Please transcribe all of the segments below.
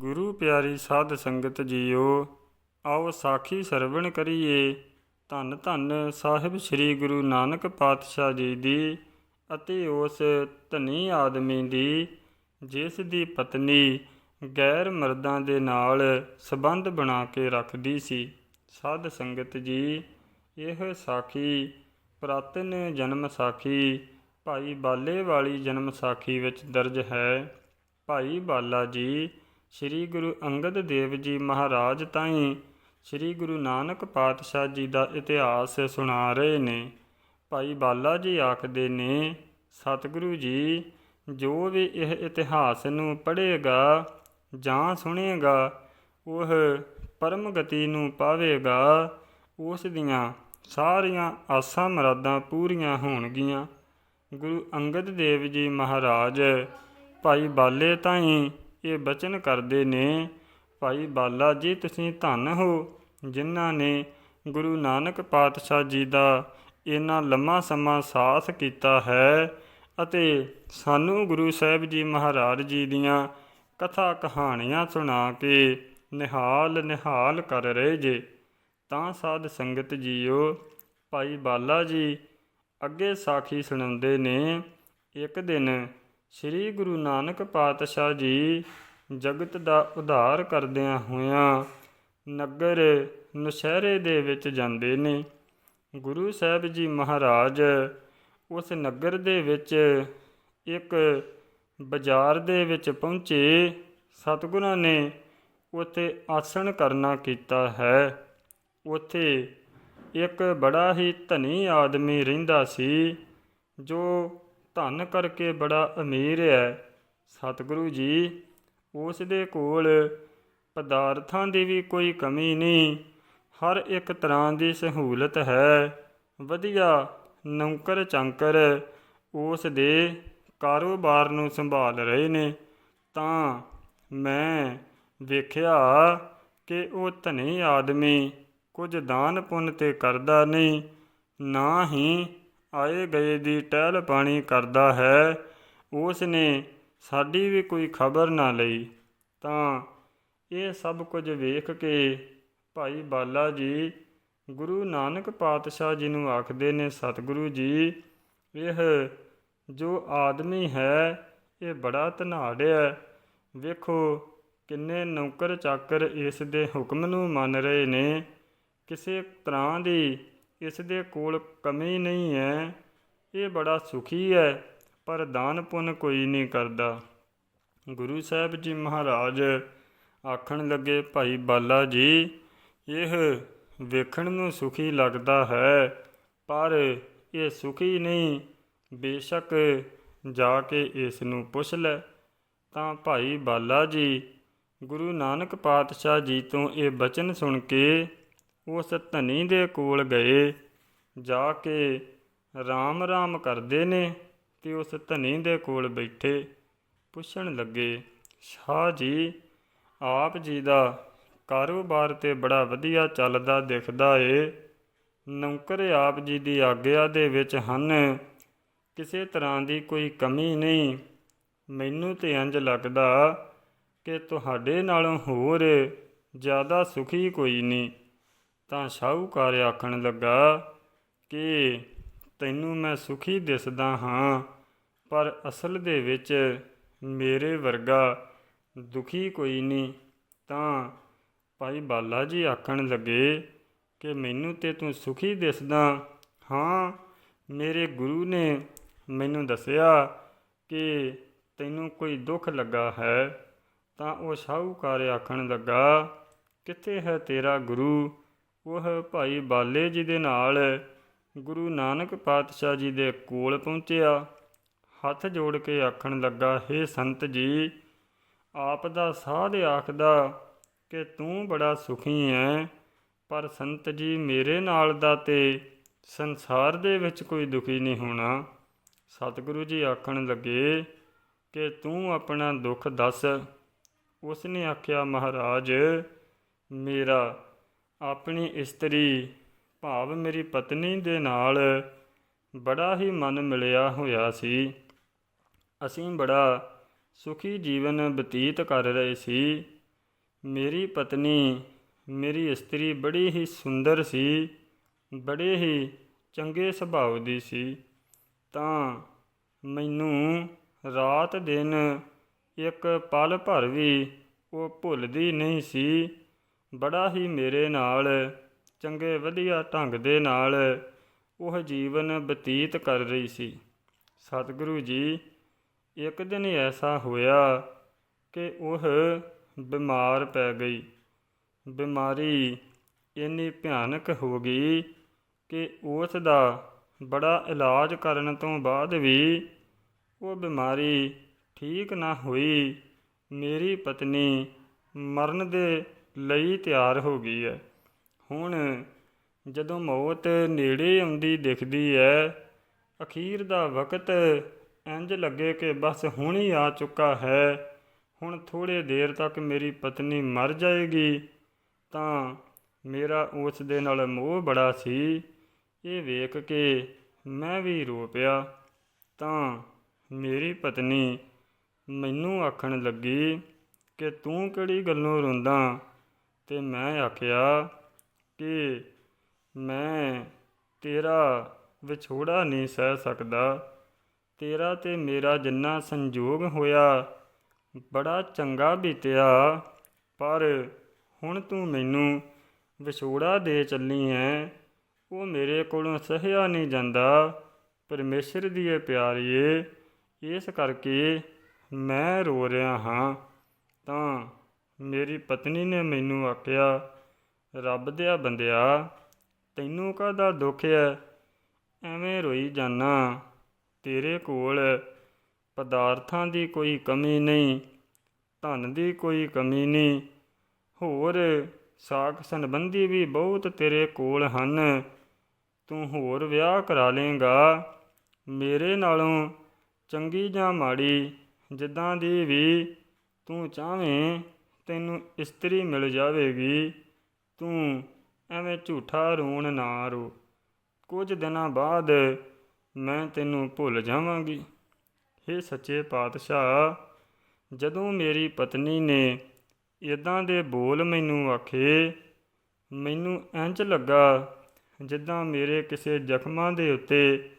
ਗੁਰੂ ਪਿਆਰੀ ਸਾਧ ਸੰਗਤ ਜੀਓ, ਆਓ ਸਾਖੀ ਸਰਵਣ ਕਰੀਏ। ਧੰਨ ਧੰਨ ਸਾਹਿਬ ਸ੍ਰੀ ਗੁਰੂ ਨਾਨਕ ਪਾਤਸ਼ਾਹ ਜੀ ਦੀ ਅਤੇ ਉਸ ਧਨੀ ਆਦਮੀ ਦੀ, ਜਿਸ ਦੀ ਪਤਨੀ ਗੈਰ ਮਰਦਾਂ ਦੇ ਨਾਲ ਸਬੰਧ ਬਣਾ ਕੇ ਰੱਖਦੀ ਸੀ। ਸਾਧ ਸੰਗਤ ਜੀ, ਇਹ ਸਾਖੀ ਪ੍ਰਾਤਨ ਜਨਮ ਸਾਖੀ, ਭਾਈ ਬਾਲੇ ਵਾਲੀ ਜਨਮ ਸਾਖੀ ਵਿੱਚ ਦਰਜ ਹੈ। ਭਾਈ ਬਾਲਾ ਜੀ ਸ੍ਰੀ ਗੁਰੂ ਅੰਗਦ ਦੇਵ ਜੀ ਮਹਾਰਾਜ ਤਾਈਂ ਸ੍ਰੀ ਗੁਰੂ ਨਾਨਕ ਪਾਤਸ਼ਾਹ ਜੀ ਦਾ ਇਤਿਹਾਸ ਸੁਣਾ ਰਹੇ ਨੇ। ਭਾਈ ਬਾਲਾ ਜੀ ਆਖਦੇ ਨੇ, ਸਤਿਗੁਰੂ ਜੀ, ਜੋ ਵੀ ਇਹ ਇਤਿਹਾਸ ਨੂੰ ਪੜ੍ਹੇਗਾ ਜਾਂ ਸੁਣੇਗਾ, ਉਹ ਪਰਮ ਗਤੀ ਨੂੰ ਪਾਵੇਗਾ। ਉਸ ਦੀਆਂ ਸਾਰੀਆਂ ਆਸਾਂ ਮਰਾਦਾਂ ਪੂਰੀਆਂ ਹੋਣਗੀਆਂ। ਗੁਰੂ ਅੰਗਦ ਦੇਵ ਜੀ ਮਹਾਰਾਜ, ਭਾਈ ਬਾਲੇ ਤਾਈਂ ਇਹ ਬਚਨ ਕਰਦੇ ਨੇ, ਭਾਈ ਬਾਲਾ ਜੀ, ਤੁਸੀਂ ਧੰਨ ਹੋ, ਜਿਨ੍ਹਾਂ ਨੇ ਗੁਰੂ ਨਾਨਕ ਪਾਤਸ਼ਾਹ ਜੀ ਦਾ ਇੰਨਾ ਲੰਮਾ ਸਮਾਂ ਸਾਥ ਕੀਤਾ ਹੈ ਅਤੇ ਸਾਨੂੰ ਗੁਰੂ ਸਾਹਿਬ ਜੀ ਮਹਾਰਾਜ ਜੀ ਦੀਆਂ ਕਥਾ ਕਹਾਣੀਆਂ ਸੁਣਾ ਕੇ ਨਿਹਾਲ ਨਿਹਾਲ ਕਰ ਰਹੇ ਜੇ। ਤਾਂ ਸਾਧ ਸੰਗਤ ਜੀਓ, ਭਾਈ ਬਾਲਾ ਜੀ ਅੱਗੇ ਸਾਖੀ ਸੁਣਾਉਂਦੇ ਨੇ, ਇੱਕ ਦਿਨ ਸ੍ਰੀ ਗੁਰੂ ਨਾਨਕ ਪਾਤਸ਼ਾਹ ਜੀ ਜਗਤ ਦਾ ਉਧਾਰ ਕਰਦਿਆਂ ਹੋਇਆਂ ਨਗਰ ਨੁਸ਼ਹਿਰੇ ਦੇ ਵਿੱਚ ਜਾਂਦੇ ਨੇ। ਗੁਰੂ ਸਾਹਿਬ ਜੀ ਮਹਾਰਾਜ ਉਸ ਨਗਰ ਦੇ ਵਿੱਚ ਇੱਕ ਬਾਜ਼ਾਰ ਦੇ ਵਿੱਚ ਪਹੁੰਚੇ। ਸਤਿਗੁਰਾਂ ਨੇ ਉੱਥੇ ਆਸਣ ਕਰਨਾ ਕੀਤਾ ਹੈ। ਉੱਥੇ ਇੱਕ ਬੜਾ ਹੀ ਧਨੀ ਆਦਮੀ ਰਹਿੰਦਾ ਸੀ, ਜੋ ਧਨ ਕਰਕੇ ਬੜਾ ਅਮੀਰ ਹੈ। ਸਤਿਗੁਰੂ ਜੀ ਉਸ ਦੇ ਕੋਲ ਪਦਾਰਥਾਂ ਦੀ ਵੀ ਕੋਈ ਕਮੀ ਨਹੀਂ। ਹਰ ਇੱਕ ਤਰ੍ਹਾਂ ਦੀ ਸਹੂਲਤ ਹੈ। ਵਧੀਆ ਨੌਕਰ ਚੰਕਰ ਉਸ ਦੇ ਕਾਰੋਬਾਰ ਨੂੰ ਸੰਭਾਲ ਰਹੇ ਨੇ। ਤਾਂ ਮੈਂ ਵੇਖਿਆ ਕਿ ਉਹ ਧਨੀ ਆਦਮੀ ਕੁਝ ਦਾਨ ਪੁੰਨ ਤੇ ਕਰਦਾ ਨਹੀਂ, ਨਾ ਹੀ ਆਏ ਗਏ ਦੀ ਟਹਿਲ ਪਾਣੀ ਕਰਦਾ ਹੈ ਉਸ ਨੇ ਸਾਡੀ ਵੀ ਕੋਈ ਖਬਰ ਨਾ ਲਈ। ਤਾਂ ਇਹ ਸਭ ਕੁਝ ਵੇਖ ਕੇ ਭਾਈ ਬਾਲਾ ਜੀ, ਗੁਰੂ ਨਾਨਕ ਪਾਤਸ਼ਾਹ ਜੀ ਨੂੰ ਆਖਦੇ ਨੇ, ਸਤਿਗੁਰੂ ਜੀ, ਇਹ ਜੋ ਆਦਮੀ ਹੈ, ਇਹ ਬੜਾ ਧਨਾੜ ਹੈ। ਵੇਖੋ ਕਿੰਨੇ ਨੌਕਰ ਚਾਕਰ ਇਸ ਦੇ ਹੁਕਮ ਨੂੰ ਮੰਨ ਰਹੇ ਨੇ। ਕਿਸੇ ਤਰ੍ਹਾਂ ਦੀ ਇਸ ਦੇ ਕੋਲ ਕਮੀ ਨਹੀਂ ਹੈ। ਇਹ ਬੜਾ ਸੁਖੀ ਹੈ, ਪਰ ਦਾਨ ਪੁੰਨ ਕੋਈ ਨਹੀਂ ਕਰਦਾ। ਗੁਰੂ ਸਾਹਿਬ ਜੀ ਮਹਾਰਾਜ ਆਖਣ ਲੱਗੇ, ਭਾਈ ਬਾਲਾ ਜੀ, ਇਹ ਵੇਖਣ ਨੂੰ ਸੁਖੀ ਲੱਗਦਾ ਹੈ, ਪਰ ਇਹ ਸੁਖੀ ਨਹੀਂ। ਬੇਸ਼ੱਕ ਜਾ ਕੇ ਇਸ ਨੂੰ ਪੁੱਛ ਲੈ। ਤਾਂ ਭਾਈ ਬਾਲਾ ਜੀ, ਗੁਰੂ ਨਾਨਕ ਪਾਤਸ਼ਾਹ ਜੀ ਤੋਂ ਇਹ ਬਚਨ ਸੁਣ ਕੇ ਉਸ ਧਨੀ ਦੇ ਕੋਲ ਗਏ। ਜਾ ਕੇ ਰਾਮ ਰਾਮ ਕਰਦੇ ਨੇ ਤੇ ਉਸ ਧਨੀ ਦੇ ਕੋਲ ਬੈਠੇ ਪੁੱਛਣ ਲੱਗੇ, ਸ਼ਾਹ ਜੀ, ਆਪ ਜੀ ਦਾ ਕਾਰੋਬਾਰ ਤੇ ਬੜਾ ਵਧੀਆ ਚੱਲਦਾ, ਦਿਖਦਾ ਏ। ਨੌਕਰ ਆਪ ਜੀ ਦੀ ਆਗਿਆ ਦੇ ਵਿੱਚ ਹਨ। ਕਿਸੇ ਤਰ੍ਹਾਂ ਦੀ ਕੋਈ ਕਮੀ ਨਹੀਂ। ਮੈਨੂੰ ਤੇ ਇੰਜ ਲੱਗਦਾ ਕਿ ਤੁਹਾਡੇ ਨਾਲੋਂ ਹੋਰ ਜ਼ਿਆਦਾ ਸੁਖੀ ਕੋਈ ਨਹੀਂ। ਤਾਂ ਸ਼ਾਹੂਕਾਰ ਆਖਣ ਲੱਗਾ ਕਿ ਤੈਨੂੰ ਮੈਂ ਸੁਖੀ ਦਿਸਦਾ ਹਾਂ, ਪਰ ਅਸਲ ਦੇ ਵਿੱਚ ਮੇਰੇ ਵਰਗਾ ਦੁਖੀ ਕੋਈ ਨਹੀਂ। ਤਾਂ ਭਾਈ ਬਾਲਾ ਜੀ ਆਖਣ ਲੱਗੇ ਕਿ ਮੈਨੂੰ ਤੇ ਤੂੰ ਸੁਖੀ ਦਿਸਦਾ ਹਾਂ, ਮੇਰੇ ਗੁਰੂ ਨੇ ਮੈਨੂੰ ਦੱਸਿਆ ਕਿ ਤੈਨੂੰ ਕੋਈ ਦੁੱਖ ਲੱਗਾ ਹੈ। ਤਾਂ ਉਹ ਸ਼ਾਹੂਕਾਰ ਆਖਣ ਲੱਗਾ, ਕਿੱਥੇ ਹੈ ਤੇਰਾ ਗੁਰੂ? ਉਹ ਭਾਈ ਬਾਲੇ ਜੀ ਦੇ ਨਾਲ ਗੁਰੂ ਨਾਨਕ ਪਾਤਸ਼ਾਹ ਜੀ ਦੇ ਕੋਲ ਪਹੁੰਚਿਆ। ਹੱਥ ਜੋੜ ਕੇ ਆਖਣ ਲੱਗਾ हे ਸੰਤ ਜੀ, ਆਪ ਦਾ ਸਾਧ ਆਖਦਾ ਕਿ ਤੂੰ ਬੜਾ ਸੁਖੀ ਹੈ ਪਰ ਸੰਤ ਜੀ ਮੇਰੇ ਨਾਲ ਦਾ ਤੇ ਸੰਸਾਰ ਦੇ ਵਿੱਚ ਕੋਈ ਦੁਖੀ ਨਹੀਂ ਹੋਣਾ ਸਤਿਗੁਰੂ ਜੀ ਆਖਣ ਲੱਗੇ, ਕਿ ਤੂੰ ਆਪਣਾ ਦੁੱਖ ਦੱਸ ਉਸ ਨੇ ਆਖਿਆ, ਮਹਾਰਾਜ, ਮੇਰਾ ਆਪਣੀ ਇਸਤਰੀ, ਭਾਵ ਮੇਰੀ ਪਤਨੀ ਦੇ ਨਾਲ ਬੜਾ ਹੀ ਮਨ ਮਿਲਿਆ ਹੋਇਆ ਸੀ। ਅਸੀਂ ਬੜਾ ਸੁਖੀ ਜੀਵਨ ਬਤੀਤ ਕਰ ਰਹੇ ਸੀ। ਮੇਰੀ ਪਤਨੀ, ਮੇਰੀ ਇਸਤਰੀ ਬੜੀ ਹੀ ਸੁੰਦਰ ਸੀ, ਬੜੇ ਹੀ ਚੰਗੇ ਸੁਭਾਅ ਦੀ ਸੀ। ਤਾਂ ਮੈਨੂੰ ਰਾਤ ਦਿਨ ਇੱਕ ਪਲ ਭਰ ਵੀ ਉਹ ਭੁੱਲਦੀ ਨਹੀਂ ਸੀ। ਬੜਾ ਹੀ ਮੇਰੇ ਨਾਲ, ਚੰਗੇ ਵਧੀਆ ਢੰਗ ਦੇ ਨਾਲ ਉਹ ਜੀਵਨ ਬਤੀਤ ਕਰ ਰਹੀ ਸੀ। ਸਤਿਗੁਰੂ ਜੀ, ਇੱਕ ਦਿਨ ਐਸਾ ਹੋਇਆ ਕਿ ਉਹ ਬਿਮਾਰ ਪੈ ਗਈ। ਬਿਮਾਰੀ ਇੰਨੀ ਭਿਆਨਕ ਹੋ ਗਈ ਕਿ ਉਸ ਦਾ ਬੜਾ ਇਲਾਜ ਕਰਨ ਤੋਂ ਬਾਅਦ ਵੀ ਉਹ ਬਿਮਾਰੀ ਠੀਕ ਨਾ ਹੋਈ। ਮੇਰੀ ਪਤਨੀ ਮਰਨ ਦੇ ਲਈ ਤਿਆਰ ਹੋ ਗਈ ਹੈ। ਹੁਣ ਜਦੋਂ ਮੌਤ ਨੇੜੇ ਆਉਂਦੀ ਦਿਖਦੀ ਹੈ, ਅਖੀਰ ਦਾ ਵਕਤ ਇੰਜ ਲੱਗੇ ਕਿ ਬਸ ਹੁਣ ਹੀ ਆ ਚੁੱਕਾ ਹੈ। ਹੁਣ ਥੋੜੇ ਦੇਰ ਤੱਕ ਮੇਰੀ ਪਤਨੀ ਮਰ ਜਾਏਗੀ, ਤਾਂ ਮੇਰਾ ਉਸ ਦੇ ਨਾਲ ਮੋਹ ਬੜਾ ਸੀ। ਇਹ ਵੇਖ ਕੇ ਮੈਂ ਵੀ ਰੋ ਪਿਆ, ਤਾਂ ਮੇਰੀ ਪਤਨੀ ਮੈਨੂੰ ਆਖਣ ਲੱਗੀ ਕਿ ਤੂੰ ਕਿਹੜੀ ਗੱਲੋਂ ਰੋਂਦਾ? ਤੇ ਮੈਂ ਆਖਿਆ ਕਿ ਮੈਂ ਤੇਰਾ ਵਿਛੋੜਾ ਨਹੀਂ ਸਹਿ ਸਕਦਾ। ਤੇਰਾ ਤੇ ਮੇਰਾ ਜਿੰਨਾ ਸੰਜੋਗ ਹੋਇਆ, ਬੜਾ ਚੰਗਾ ਬੀਤਿਆ। ਪਰ ਹੁਣ ਤੂੰ ਮੈਨੂੰ ਵਿਛੋੜਾ ਦੇ ਚੱਲੀ ਹੈ। ਉਹ ਮੇਰੇ ਕੋਲੋਂ ਸਹਿਆ ਨਹੀਂ ਜਾਂਦਾ। ਪਰਮੇਸ਼ਰ ਦੀ ਇਹ ਪਿਆਰੀਏ, ਇਸ ਕਰਕੇ ਮੈਂ ਰੋ ਰਿਹਾ ਹਾਂ। ਤਾਂ ਮੇਰੀ ਪਤਨੀ ਨੇ ਮੈਨੂੰ ਆਖਿਆ, ਰੱਬ ਦਿਆ ਬੰਦਿਆ, ਤੈਨੂੰ ਕਾਹਦਾ ਦੁੱਖ ਹੈ ਐਵੇਂ ਰੋਈ ਜਾਨਾ। ਤੇਰੇ ਕੋਲ ਪਦਾਰਥਾਂ ਦੀ ਕੋਈ ਕਮੀ ਨਹੀਂ, ਧਨ ਦੀ ਕੋਈ ਕਮੀ ਨਹੀਂ, ਹੋਰ ਸਾਖ ਸੰਬੰਧੀ ਵੀ ਬਹੁਤ ਤੇਰੇ ਕੋਲ ਹਨ। ਤੂੰ ਹੋਰ ਵਿਆਹ ਕਰਾ ਲੇਗਾ ਮੇਰੇ ਨਾਲੋਂ ਚੰਗੀ ਜਾਂ ਮਾੜੀ, ਜਿੱਦਾਂ ਦੀ ਵੀ ਤੂੰ ਚਾਹਵੇਂ ਤੈਨੂੰ ਇਸਤਰੀ ਮਿਲ ਜਾਵੇਗੀ। ਤੂੰ ਐਵੇਂ ਝੂਠਾ ਰੋਣ ਨਾ ਰੋ। ਕੁਝ ਦਿਨਾਂ ਬਾਅਦ ਮੈਂ ਤੈਨੂੰ ਭੁੱਲ ਜਾਵਾਂਗੀ। हे ਸੱਚੇ ਪਾਤਸ਼ਾਹ, ਜਦੋਂ ਮੇਰੀ ਪਤਨੀ ਨੇ ਇਦਾਂ ਦੇ ਬੋਲ ਮੈਨੂੰ ਆਖੇ, ਮੈਨੂੰ ਇੰਜ ਲੱਗਾ ਜਿੱਦਾਂ ਮੇਰੇ ਕਿਸੇ ਜ਼ਖਮਾਂ ਦੇ ਉੱਤੇ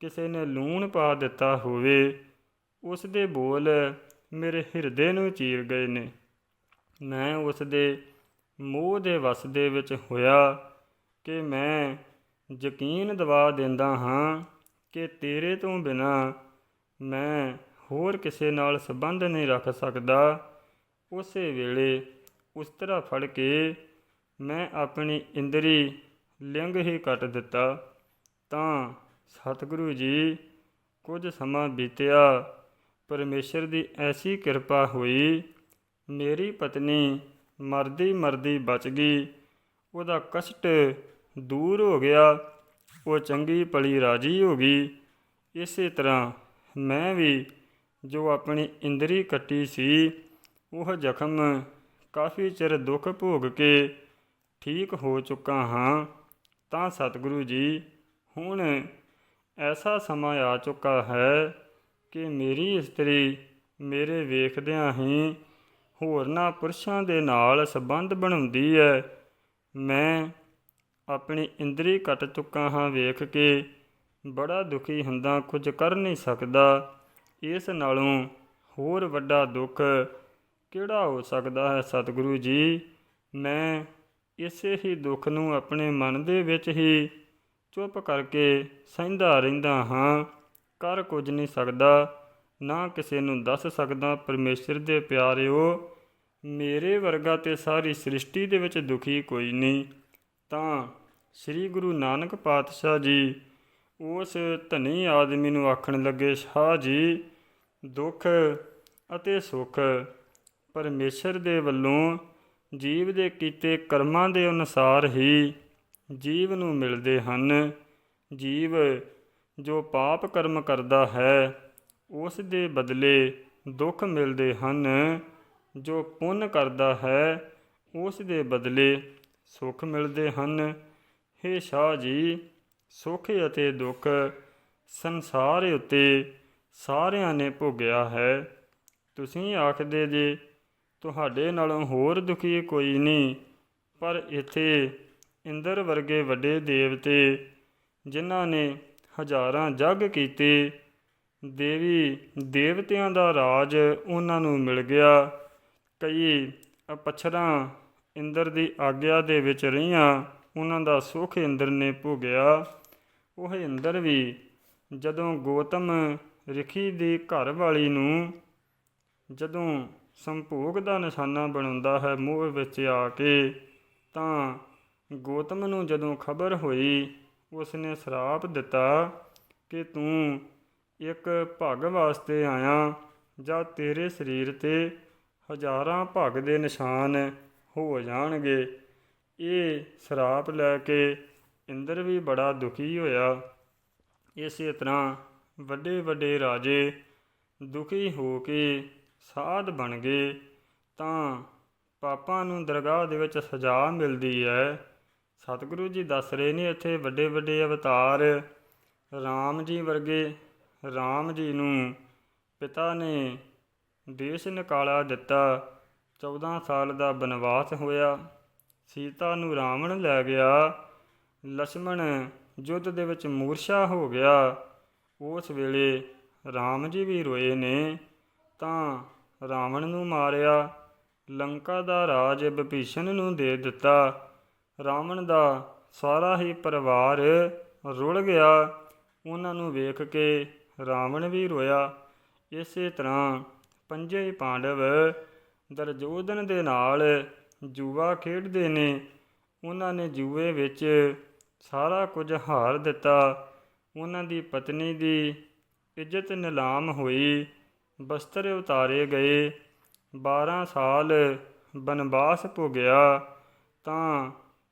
ਕਿਸੇ ਨੇ ਲੂਣ ਪਾ ਦਿੱਤਾ ਹੋਵੇ ਉਸ ਦੇ ਬੋਲ ਮੇਰੇ ਹਿਰਦੇ ਨੂੰ ਚੀਰ ਗਏ ਨੇ। ਮੈਂ ਉਸ ਦੇ ਮੋਹ ਦੇ ਵਸ ਦੇ ਵਿੱਚ ਹੋਇਆ ਕਿ ਮੈਂ ਯਕੀਨ ਦਵਾ ਦਿੰਦਾ ਹਾਂ ਕਿ ਤੇਰੇ ਤੋਂ ਬਿਨਾ ਮੈਂ ਹੋਰ ਕਿਸੇ ਨਾਲ ਸੰਬੰਧ ਨਹੀਂ ਰੱਖ ਸਕਦਾ। ਉਸੇ ਵੇਲੇ ਉਸ ਤਰ੍ਹਾਂ ਫੜ ਕੇ ਮੈਂ ਆਪਣੀ ਇੰਦਰੀ ਲਿੰਗ ਹੀ ਕੱਟ ਦਿੱਤਾ। ਤਾਂ ਸਤਿਗੁਰੂ ਜੀ, ਕੁਝ ਸਮਾਂ ਬੀਤਿਆ, ਪਰਮੇਸ਼ਰ ਦੀ ਐਸੀ ਕਿਰਪਾ ਹੋਈ ਮੇਰੀ ਪਤਨੀ ਮਰਦੀ ਮਰਦੀ ਬਚ ਗਈ। ਉਹਦਾ ਕਸ਼ਟ ਦੂਰ ਹੋ ਗਿਆ। ਉਹ ਚੰਗੀ ਭਲੀ ਰਾਜੀ ਹੋ ਗਈ। ਇਸੇ ਤਰ੍ਹਾਂ ਮੈਂ ਵੀ ਜੋ ਆਪਣੀ ਇੰਦਰੀ ਕੱਟੀ ਸੀ, ਉਹ ਜ਼ਖਮ ਕਾਫੀ ਚਿਰ ਦੁੱਖ ਭੋਗ ਕੇ ਠੀਕ ਹੋ ਚੁੱਕਾ ਹਾਂ। ਤਾਂ ਸਤਿਗੁਰੂ ਜੀ, ਹੁਣ ਐਸਾ ਸਮਾਂ ਆ ਚੁੱਕਾ ਹੈ ਕਿ ਮੇਰੀ ਇਸਤਰੀ ਮੇਰੇ ਵੇਖਦਿਆਂ ਹੀ ਹੋਰਨਾਂ ਪੁਰਸ਼ਾਂ ਦੇ ਨਾਲ ਸੰਬੰਧ ਬਣਾਉਂਦੀ ਹੈ ਮੈਂ ਆਪਣੀ ਇੰਦਰੀ ਕੱਟ ਚੁੱਕਾ ਹਾਂ ਵੇਖ ਕੇ, ਬੜਾ ਦੁਖੀ ਹੁੰਦਾ ਕੁਝ ਕਰ ਨਹੀਂ ਸਕਦਾ। ਇਸ ਨਾਲੋਂ ਹੋਰ ਵੱਡਾ ਦੁੱਖ ਕਿਹੜਾ ਹੋ ਸਕਦਾ ਹੈ ਸਤਿਗੁਰੂ ਜੀ? ਮੈਂ ਇਸੇ ਹੀ ਦੁੱਖ ਨੂੰ ਆਪਣੇ ਮਨ ਦੇ ਵਿੱਚ ਹੀ ਚੁੱਪ ਕਰਕੇ ਸਹਿੰਦਾ ਰਹਿੰਦਾ ਹਾਂ, ਕਰ ਕੁਝ ਨਹੀਂ ਸਕਦਾ। ਨਾ ਕਿਸੇ ਨੂੰ ਦੱਸ ਸਕਦਾ ਪਰਮੇਸ਼ਰ ਦੇ ਪਿਆਰਿਓ, ਮੇਰੇ ਵਰਗਾ ਤੇ ਸਾਰੀ ਸ੍ਰਿਸ਼ਟੀ ਦੇ ਵਿੱਚ ਦੁਖੀ ਕੋਈ ਨਹੀਂ। ਤਾਂ ਸ੍ਰੀ ਗੁਰੂ ਨਾਨਕ ਪਾਤਸ਼ਾਹ ਜੀ ਉਸ ਧਨੀ ਆਦਮੀ ਨੂੰ ਆਖਣ ਲੱਗੇ, ਸ਼ਾਹ ਜੀ, ਦੁੱਖ ਅਤੇ ਸੁੱਖ ਪਰਮੇਸ਼ਰ ਦੇ ਵੱਲੋਂ ਜੀਵ ਦੇ ਕੀਤੇ ਕਰਮਾਂ ਦੇ ਅਨੁਸਾਰ ਹੀ ਜੀਵ ਨੂੰ ਮਿਲਦੇ ਹਨ। ਜੀਵ ਜੋ ਪਾਪ ਕਰਮ ਕਰਦਾ ਹੈ ਉਸ ਦੇ ਬਦਲੇ ਦੁੱਖ ਮਿਲਦੇ ਹਨ। ਜੋ ਪੁੰਨ ਕਰਦਾ ਹੈ, ਉਸ ਦੇ ਬਦਲੇ ਸੁੱਖ ਮਿਲਦੇ ਹਨ। ਹੇ ਸ਼ਾਹ ਜੀ, ਸੁੱਖ ਅਤੇ ਦੁੱਖ ਸੰਸਾਰ ਉੱਤੇ ਸਾਰਿਆਂ ਨੇ ਭੋਗਿਆ ਹੈ। ਤੁਸੀਂ ਆਖਦੇ ਜੇ, ਤੁਹਾਡੇ ਨਾਲੋਂ ਹੋਰ ਦੁਖੀ ਕੋਈ ਨਹੀਂ, ਪਰ ਇੱਥੇ ਇੰਦਰ ਵਰਗੇ ਵੱਡੇ ਦੇਵਤੇ, ਜਿਨ੍ਹਾਂ ਨੇ ਹਜ਼ਾਰਾਂ ਜੱਗ ਕੀਤੇ ਦੇਵੀ ਦੇਵਤਿਆਂ ਦਾ ਰਾਜ ਉਹਨਾਂ ਨੂੰ ਮਿਲ ਗਿਆ। ਕਈ ਅਪਛਰਾਂ ਇੰਦਰ ਦੀ ਆਗਿਆ ਦੇ ਵਿੱਚ ਰਹੀਆਂ, ਉਹਨਾਂ ਦਾ ਸੁਖ ਇੰਦਰ ਨੇ ਭੋਗਿਆ। ਉਹ ਇੰਦਰ ਵੀ ਜਦੋਂ ਗੋਤਮ ਰਿਖੀ ਦੀ ਘਰ ਵਾਲੀ ਨੂੰ ਜਦੋਂ ਸੰਭੋਗ ਦਾ ਨਿਸ਼ਾਨਾ ਬਣਾਉਂਦਾ ਹੈ ਮੋਹ ਵਿੱਚ ਆ ਕੇ, ਤਾਂ ਗੋਤਮ ਨੂੰ ਜਦੋਂ ਖਬਰ ਹੋਈ ਉਸ ਨੇ ਸ਼ਰਾਪ ਦਿੱਤਾ ਕਿ ਤੂੰ ਇੱਕ ਭਗ ਵਾਸਤੇ ਆਇਆ ਜਾਂ ਤੇਰੇ ਸਰੀਰ ਤੇ ਹਜ਼ਾਰਾਂ ਭਗ ਦੇ ਨਿਸ਼ਾਨ ਹੋ ਜਾਣਗੇ। ਇਹ ਸ਼ਰਾਪ ਲੈ ਕੇ ਇੰਦਰ ਵੀ ਬੜਾ ਦੁਖੀ ਹੋਇਆ। ਇਸੇ ਤਰ੍ਹਾਂ ਵੱਡੇ ਵੱਡੇ ਰਾਜੇ ਦੁਖੀ ਹੋ ਕੇ ਸਾਧ ਬਣ ਗਏ। ਤਾਂ ਪਾਪਾਂ ਨੂੰ ਦਰਗਾਹ ਦੇ ਵਿੱਚ ਸਜ਼ਾ ਮਿਲਦੀ ਹੈ। ਸਤਿਗੁਰੂ ਜੀ ਦੱਸ ਰਹੇ ਨੇ ਇੱਥੇ ਵੱਡੇ ਵੱਡੇ ਅਵਤਾਰ RAM ਜੀ ਵਰਗੇ ਰਾਮ ਜੀ ਨੂੰ ਪਿਤਾ ਨੇ ਦੇਸ਼ ਨਿਕਾਲਾ ਦਿੱਤਾ। 14 ਸਾਲ ਦਾ ਬਨਵਾਸ ਹੋਇਆ। ਸੀਤਾ ਨੂੰ ਰਾਵਣ ਲੈ ਗਿਆ। ਲక్ష్మਣ ਯੁੱਧ ਦੇ ਵਿੱਚ ਮੂਰਛਾ ਹੋ ਗਿਆ। ਉਸ ਵੇਲੇ ਰਾਮ ਜੀ ਵੀ ਰੋਏ ਨੇ, ਤਾਂ ਰਾਵਣ ਨੂੰ ਮਾਰਿਆ। ਲੰਕਾ ਦਾ ਰਾਜ ਵਿਭੀਸ਼ਣ ਨੂੰ ਦੇ ਦਿੱਤਾ। ਰਾਵਣ ਦਾ ਸਾਰਾ ਹੀ ਪਰਿਵਾਰ ਰੁਲ ਗਿਆ। ਉਹਨਾਂ ਨੂੰ ਵੇਖ ਕੇ ਰਾਵਣ ਵੀ ਰੋਇਆ। ਇਸੇ ਤਰ੍ਹਾਂ ਪੰਜੇ ਪਾਂਡਵ ਦਰਜੋਧਨ ਦੇ ਨਾਲ ਜੂਆ ਖੇਡਦੇ ਨੇ। ਉਹਨਾਂ ਨੇ ਜੂਏ ਵਿੱਚ ਸਾਰਾ ਕੁਝ ਹਾਰ ਦਿੱਤਾ। ਉਹਨਾਂ ਦੀ ਪਤਨੀ ਦੀ ਇੱਜ਼ਤ ਨਿਲਾਮ ਹੋਈ। ਬਸਤਰ ਉਤਾਰੇ ਗਏ। 12 ਸਾਲ ਬਨਵਾਸ ਭੋਗਿਆ ਤਾਂ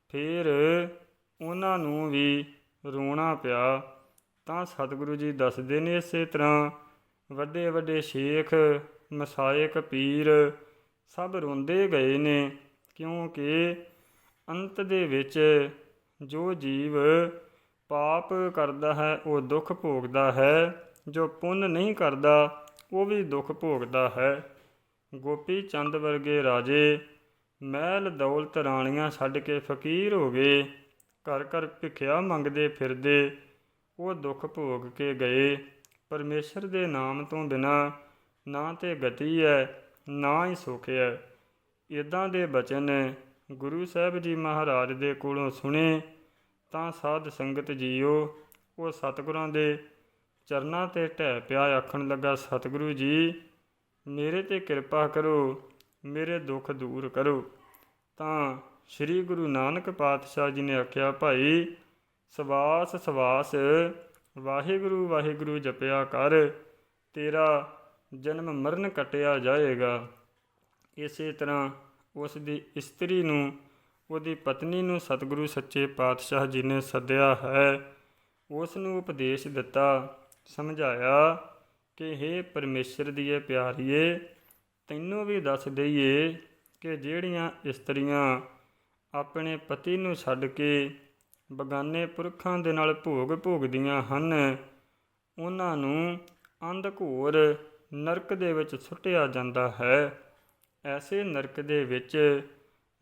ਫਿਰ ਉਹਨਾਂ ਨੂੰ ਵੀ ਰੋਣਾ ਪਿਆ। ਤਾਂ ਸਤਿਗੁਰੂ ਜੀ ਦੱਸਦੇ ਨੇ ਇਸੇ ਤਰ੍ਹਾਂ, ਵੱਡੇ ਵੱਡੇ ਸ਼ੇਖ, ਮਸਾਇਕ ਪੀਰ ਸਭ ਰੋਂਦੇ ਗਏ ਨੇ, ਕਿਉਂਕਿ ਅੰਤ ਦੇ ਵਿੱਚ ਜੋ ਜੀਵ ਪਾਪ ਕਰਦਾ ਹੈ, ਉਹ ਦੁੱਖ ਭੋਗਦਾ ਹੈ, ਜੋ ਪੁੰਨ ਨਹੀਂ ਕਰਦਾ, ਉਹ ਵੀ ਦੁੱਖ ਭੋਗਦਾ ਹੈ। ਗੋਪੀ ਚੰਦ ਵਰਗੇ ਰਾਜੇ ਮਹਿਲ ਦੌਲਤ ਰਾਣੀਆਂ ਛੱਡ ਕੇ ਫਕੀਰ ਹੋ ਗਏ, ਘਰ ਘਰ ਭਿਖਿਆ ਮੰਗਦੇ ਫਿਰਦੇ ਉਹ ਦੁੱਖ ਭੋਗ ਕੇ ਗਏ। ਪਰਮੇਸ਼ਰ ਦੇ ਨਾਮ ਤੋਂ ਬਿਨਾ ਨਾ ਤੇ ਗਤੀ ਹੈ ਨਾ ਹੀ ਸੁਖ ਹੈ ਇਦਾਂ ਦੇ ਬਚਨ ਗੁਰੂ ਸਾਹਿਬ ਜੀ ਮਹਾਰਾਜ ਦੇ ਕੋਲੋਂ ਸੁਣੇ ਤਾਂ ਸਾਧ ਸੰਗਤ ਜੀਓ, ਉਹ ਸਤਿਗੁਰਾਂ ਦੇ ਚਰਨਾਂ ਤੇ ਢਹਿ ਪਿਆ ਆਖਣ ਲੱਗਾ, ਸਤਿਗੁਰੂ ਜੀ, ਮੇਰੇ ਤੇ ਕਿਰਪਾ ਕਰੋ, ਮੇਰੇ ਦੁੱਖ ਦੂਰ ਕਰੋ। ਤਾਂ ਸ੍ਰੀ ਗੁਰੂ ਨਾਨਕ ਪਾਤਸ਼ਾਹ ਜੀ ਨੇ ਆਖਿਆ, ਭਾਈ ਸਵਾਸ ਸਵਾਸ, ਵਾਹਿਗੁਰੂ ਵਾਹਿਗੁਰੂ ਜਪਿਆ ਕਰ, ਤੇਰਾ ਜਨਮ ਮਰਨ ਕਟਿਆ ਜਾਏਗਾ। ਇਸੇ ਤਰ੍ਹਾਂ ਉਸ ਦੀ ਇਸਤਰੀ ਨੂੰ, ਉਹਦੀ ਪਤਨੀ ਨੂੰ ਸਤਿਗੁਰੂ ਸੱਚੇ ਪਾਤਸ਼ਾਹ ਜੀ ਨੇ ਸੱਦਿਆ ਹੈ। ਉਸ ਨੂੰ ਉਪਦੇਸ਼ ਦਿੱਤਾ, ਸਮਝਾਇਆ ਕਿ हे ਪਰਮੇਸ਼ਰ ਦੀਏ ਪਿਆਰੀਏ, ਤੈਨੂੰ ਵੀ ਦੱਸ ਦਈਏ ਕਿ ਜਿਹੜੀਆਂ ਇਸਤਰੀਆਂ ਆਪਣੇ ਪਤੀ ਨੂੰ ਛੱਡ ਕੇ ਬਗਾਨੇ ਪੁਰਖਾਂ ਦੇ ਨਾਲ ਭੋਗ ਭੋਗਦੀਆਂ ਹਨ। ਉਹਨਾਂ ਨੂੰ ਅੰਧਘੋਰ ਨਰਕ ਦੇ ਵਿੱਚ ਸੁੱਟਿਆ ਜਾਂਦਾ ਹੈ। ਐਸੇ ਨਰਕ ਦੇ ਵਿੱਚ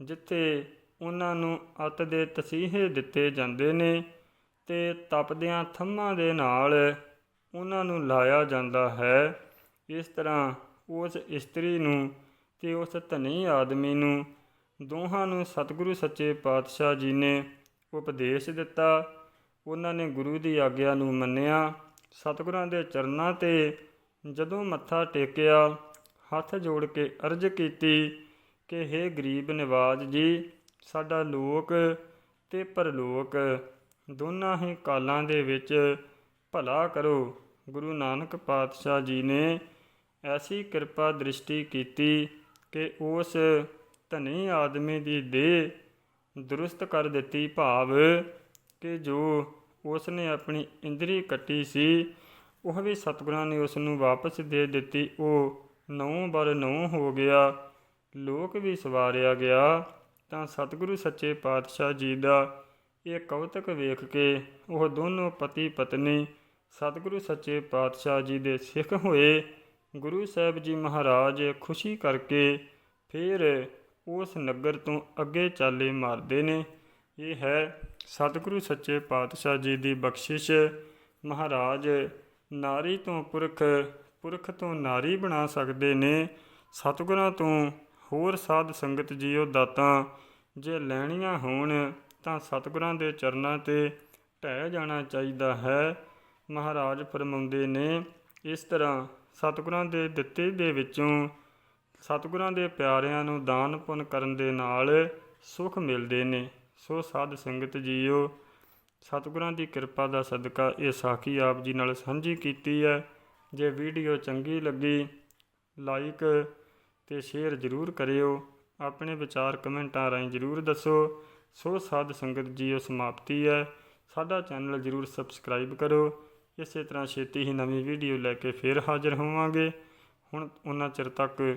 ਜਿੱਥੇ ਉਹਨਾਂ ਨੂੰ ਅੱਤ ਦੇ ਤਸੀਹੇ ਦਿੱਤੇ ਜਾਂਦੇ ਨੇ ਤੇ ਤਪਦਿਆਂ ਥੰਮਾਂ ਦੇ ਨਾਲ ਉਹਨਾਂ ਨੂੰ ਲਾਇਆ ਜਾਂਦਾ ਹੈ। ਇਸ ਤਰ੍ਹਾਂ ਉਸ ਇਸਤਰੀ ਨੂੰ ਤੇ ਉਸ ਧਨੀ ਆਦਮੀ ਨੂੰ ਦੋਹਾਂ ਨੂੰ ਸਤਿਗੁਰੂ ਸੱਚੇ ਪਾਤਸ਼ਾਹ ਜੀ ਨੇ ਉਪਦੇਸ਼ ਦਿੱਤਾ। ਉਹਨਾਂ ਨੇ ਗੁਰੂ ਦੀ ਆਗਿਆ ਨੂੰ ਮੰਨਿਆ। ਸਤਿਗੁਰਾਂ ਦੇ ਚਰਨਾਂ ਤੇ ਜਦੋਂ ਮੱਥਾ ਟੇਕਿਆ, ਹੱਥ ਜੋੜ ਕੇ ਅਰਜ਼ ਕੀਤੀ ਕਿ हे ਗਰੀਬ ਨਿਵਾਜ ਜੀ, ਸਾਡਾ ਲੋਕ ਤੇ ਪਰਲੋਕ ਦੋਨਾਂ ਹੀ ਕਾਲਾਂ ਦੇ ਵਿੱਚ ਭਲਾ ਕਰੋ। ਗੁਰੂ ਨਾਨਕ ਪਾਤਸ਼ਾਹ ਜੀ ਨੇ ਐਸੀ ਕਿਰਪਾ ਦ੍ਰਿਸ਼ਟੀ ਕੀਤੀ ਕਿ ਉਸ ਧਨੀ ਆਦਮੀ ਦੀ ਦੇਹ ਦਰੁਸਤ ਕਰ ਦਿੱਤੀ ਭਾਵ ਕਿ ਜੋ ਉਸ ਨੇ ਆਪਣੀ ਇੰਦਰੀ ਕੱਟੀ ਸੀ ਉਹ ਵੀ ਸਤਿਗੁਰਾਂ ਨੇ ਉਸ ਨੂੰ ਵਾਪਸ ਦੇ ਦਿੱਤੀ ਉਹ ਨੌ ਬਰ ਨੌ ਹੋ ਗਿਆ ਲੋਕ ਵੀ ਸਵਾਰਿਆ ਗਿਆ ਤਾਂ ਸਤਿਗੁਰੂ ਸੱਚੇ ਪਾਤਸ਼ਾਹ ਜੀ ਦਾ ਇਹ ਕੌਤਕ ਵੇਖ ਕੇ ਉਹ ਦੋਨੋਂ ਪਤੀ ਪਤਨੀ ਸਤਿਗੁਰੂ ਸੱਚੇ ਪਾਤਸ਼ਾਹ ਜੀ ਦੇ ਸਿੱਖ ਹੋਏ ਗੁਰੂ ਸਾਹਿਬ ਜੀ ਮਹਾਰਾਜ ਖੁਸ਼ੀ ਕਰਕੇ ਫਿਰ ਉਸ ਨਗਰ ਤੋਂ ਅੱਗੇ ਚਾਲੇ ਮਾਰਦੇ ਨੇ। ਇਹ ਹੈ ਸਤਿਗੁਰੂ ਸੱਚੇ ਪਾਤਸ਼ਾਹ ਜੀ ਦੀ ਬਖਸ਼ਿਸ਼। ਮਹਾਰਾਜ ਨਾਰੀ ਤੋਂ ਪੁਰਖ ਪੁਰਖ ਤੋਂ ਨਾਰੀ ਬਣਾ ਸਕਦੇ ਨੇ। ਸਤਿਗੁਰਾਂ ਤੋਂ ਹੋਰ ਸਾਧ ਸੰਗਤ ਜੀਓ ਦਾਤਾਂ, ਜੇ ਲੈਣੀਆਂ ਹੋਣ ਤਾਂ ਸਤਿਗੁਰਾਂ ਦੇ ਚਰਨਾਂ ਤੇ ਢਹਿ ਜਾਣਾ ਚਾਹੀਦਾ ਹੈ। ਮਹਾਰਾਜ ਫਰਮਾਉਂਦੇ ਨੇ, ਇਸ ਤਰ੍ਹਾਂ ਸਤਿਗੁਰਾਂ ਦੇ ਦਿੱਤੇ ਦੇ ਵਿੱਚੋਂ ਸਤਿਗੁਰਾਂ ਦੇ ਪਿਆਰਿਆਂ ਨੂੰ ਦਾਨ ਪੁੰਨ ਕਰਨ ਦੇ ਨਾਲ ਸੁਖ ਮਿਲਦੇ ਨੇ। ਸੋ ਸਾਧ ਸੰਗਤ ਜੀਓ, ਸਤਿਗੁਰਾਂ ਦੀ ਕਿਰਪਾ ਦਾ ਸਦਕਾ ਇਹ ਸਾਖੀ ਆਪ ਜੀ ਨਾਲ ਸਾਂਝੀ ਕੀਤੀ ਹੈ। ਜੇ ਵੀਡੀਓ ਚੰਗੀ ਲੱਗੀ, ਲਾਈਕ ਤੇ ਸ਼ੇਅਰ ਜ਼ਰੂਰ ਕਰਿਓ। ਆਪਣੇ ਵਿਚਾਰ ਕਮੈਂਟਾਂ ਰਾਹੀਂ ਜ਼ਰੂਰ ਦੱਸੋ। ਸੋ ਸਾਧ ਸੰਗਤ ਜੀਓ, ਸਮਾਪਤੀ ਹੈ। ਸਾਡਾ ਚੈਨਲ ਜ਼ਰੂਰ ਸਬਸਕ੍ਰਾਈਬ ਕਰੋ। ਇਸੇ ਤਰ੍ਹਾਂ ਛੇਤੀ ਹੀ ਨਵੀਂ ਵੀਡੀਓ ਲੈ ਕੇ ਫੇਰ ਹਾਜ਼ਰ ਹੋਵਾਂਗੇ। ਹੁਣ ਉਹਨਾਂ ਚਿਰ ਤੱਕ